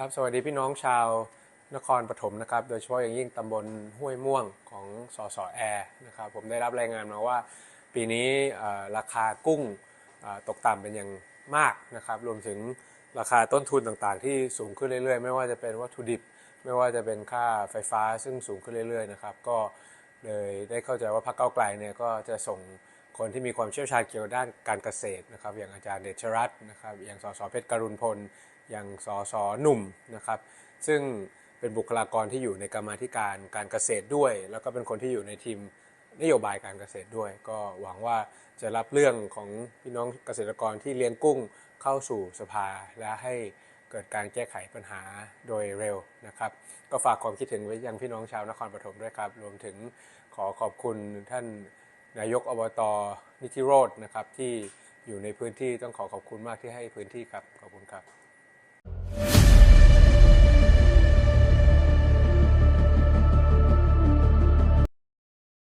ครับสวัสดีพี่น้องชาวนครปฐมนะครับ โดยเฉพาะอย่างยิ่งตำบลห้วยม่วงของสสแอร์นะครับผมได้รับรายงานมาว่า ปีนี้ราคากุ้งตกต่ำเป็นอย่างมากนะครับ รวมถึงราคาต้นทุนต่างๆ ที่สูงขึ้นเรื่อยๆ ไม่ว่าจะเป็นวัตถุดิบ ไม่ว่าจะเป็นค่าไฟฟ้าซึ่งสูงขึ้นเรื่อยๆนะครับก็เลยได้เข้าใจว่าพรรคเก้าไกลเนี่ยก็จะส่งคนที่มีความเชี่ยวชาญเกี่ยวด้านการเกษตรนะครับ อย่างอาจารย์เดชรัตน์นะครับอย่างสสเพชรกรุณพล อย่างสสหนุ่มนะครับ ซึ่งเป็นบุคลากรที่อยู่ในกรรมาธิการการเกษตรด้วย แล้วก็เป็นคนที่อยู่ในทีมนโยบายการเกษตรด้วย ก็หวังว่าจะรับเรื่องของพี่น้องเกษตรกรที่เลี้ยงกุ้งเข้าสู่สภาและให้เกิดการแก้ไขปัญหาโดยเร็วนะครับ ก็ฝากความคิดถึงไว้ยังพี่น้องชาวนครปฐมด้วยครับ รวมถึงขอขอบคุณท่านนายกอบตนิธิโรจน์นะครับที่อยู่ในพื้นที่ต้องขอขอบคุณมากที่ให้พื้นที่ครับ ขอบคุณครับ